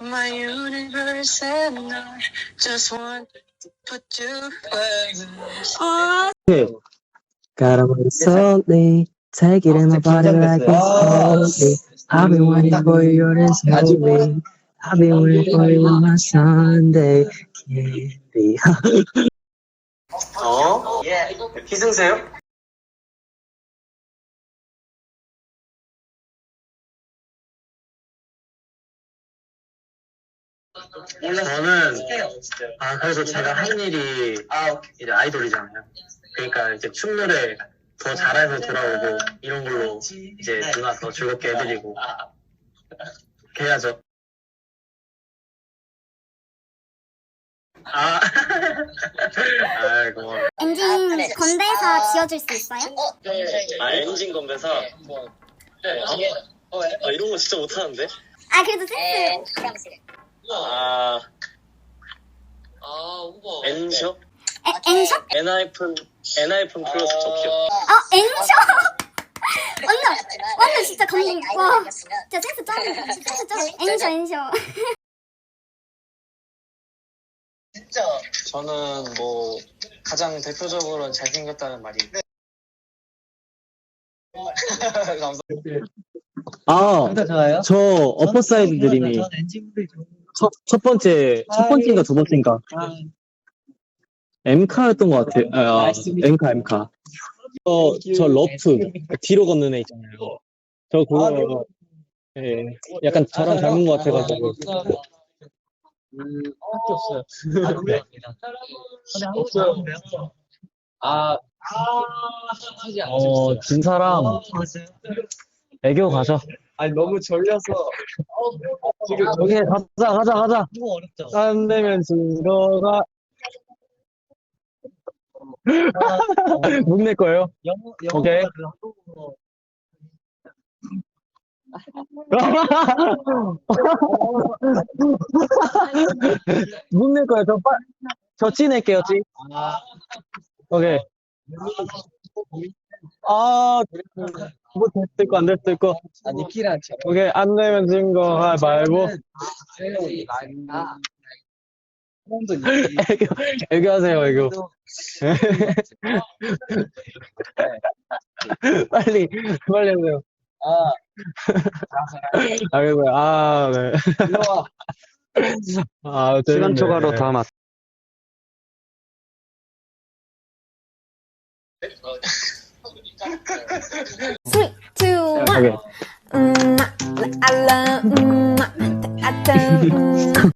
My universe and I just want to put you first. 아, Got away slowly, take it in my body like it's holy. I've been waiting for you this whole week. I've been waiting for you on my Sunday. candy. 어? 희승세요? 저는 아 그래서 제가 한 일이 이제 아이돌이잖아요. 그러니까 이제 춤 노래 더 잘해서 돌아오고 이런 걸로 이제 누나 더 즐겁게 해드리고 그렇게 해야죠. 아, 아 고마워. 엔진 건배사 지어줄 수 있어요? 아 엔진 건배사. 아 이런 거 진짜 못하는데? 아, 그래도 센스. 아 엔쇼? 에, 엔쇼? 엔하이픈 엔하이픈 플러스 접시요. 아, 엔쇼? 완전, 완전 진짜 감동. 와, 진짜 센스 짱. 센스 짱. 엔쇼, 엔쇼. 저는 뭐 가장 대표적으로 잘생겼다는 말이. 감사합니다. 아, 저 어퍼사이드 드림이 첫, 첫 번째, 첫 번째인가 두 번째인가. 엠카였던 것 같아요. 아, 엠카, 엠카. 저, 저 러프, 뒤로 걷는 애 있잖아요. 저 그거, 예, 약간 저랑 닮은 것 같아가지고. 할게 없어요. 아, 어, 진 사람, 애교 가자. 아니 너무 졸려서 지금 오케이, 가자, 가자, 가자. 너무 어렵죠. 안 되면 진 거가. 묵낼 거예요? 영어 영어 오케이. 그 한국어 묵낼 거예요. 저, 빨, 저 찌낼게요, 찌. 아 오케이. 아, 뭐 됐을 거, 안 됐을 거. 아, 니키랑 제 오케이, 안 되면 진 거, 하, 말고. 아 형도 니키 애교, 애교 하세요, 애교. 빨리, 빨리 하세요. 아. 아, 네. 일로 와 아, 시간 재밌네. 초과로 다 맞. Three, two, one. 오케이. 음, I love, 음, I don't, 음,